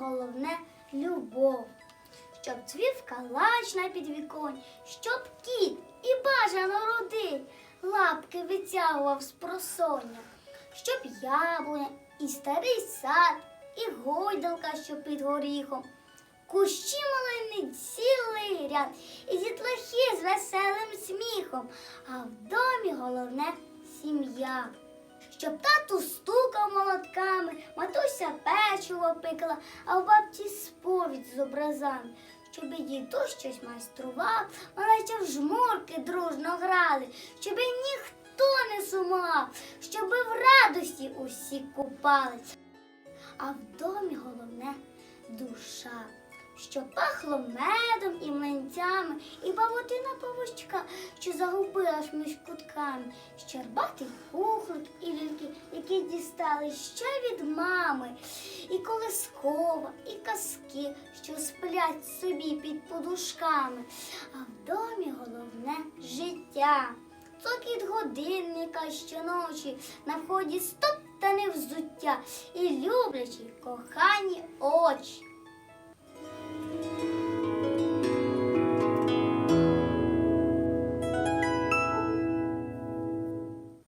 головне любов. Щоб цвів калач на підвіконь, щоб кіт і бажано родив, лапки витягував з просоння, щоб яблуня і старий сад, і гойдалка, що під горіхом, кущі малини цілий ряд, і дітлахи з веселим сміхом, а в домі головне сім'я. Щоб тату стукав матуся печиво пекла, а в бабці сповідь з образами. Щоб і дідусь щось майстрував, малеча в жмурки дружно грали, щоб ніхто не сумував, щоб в радості усі купались. А в домі головне душа, що пахло медом і млинцями, і павутина павучка, що загубилась між кутками, щербатий кухлик і ляльки, які дістали ще від мами, і колискова, і казки, що сплять собі під подушками. А в домі головне життя. Цокіт годинника щоночі, на вході стоптане взуття і люблячі кохані очі.